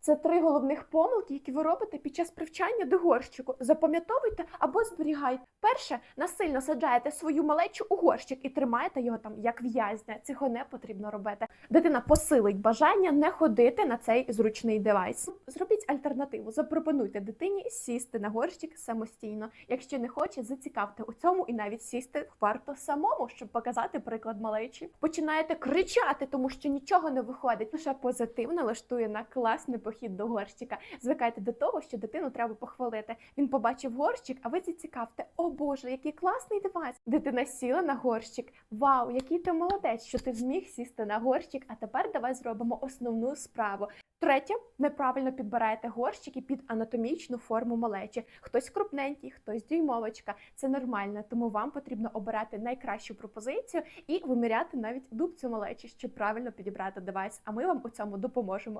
Це три головних помилки, які ви робите під час привчання до горщику. Запам'ятовуйте або зберігайте. Перше, насильно саджаєте свою малечу у горщик і тримаєте його там як в'язня. Цього не потрібно робити. Дитина посилить бажання не ходити на цей зручний девайс. Зробіть альтернативу. Запропонуйте дитині сісти на горщик самостійно. Якщо не хоче, зацікавте у цьому і навіть сісти варто самому, щоб показати приклад малечі. Починаєте кричати, тому що нічого не виходить. Лише позитив налаштує на класний похід до горщика. Звикайте до того, що дитину треба похвалити. Він побачив горщик, а ви зацікавте. О Боже, який класний девайс! Дитина сіла на горщик. Вау, який ти молодець, що ти зміг сісти на горщик. А тепер давай зробимо основну справу. Третє, неправильно підбираєте горщики під анатомічну форму малечі. Хтось крупненький, хтось дюймовочка. Це нормально, тому вам потрібно обирати найкращу пропозицію і виміряти навіть дубцю малечі, щоб правильно підібрати девайс. А ми вам у цьому допоможемо.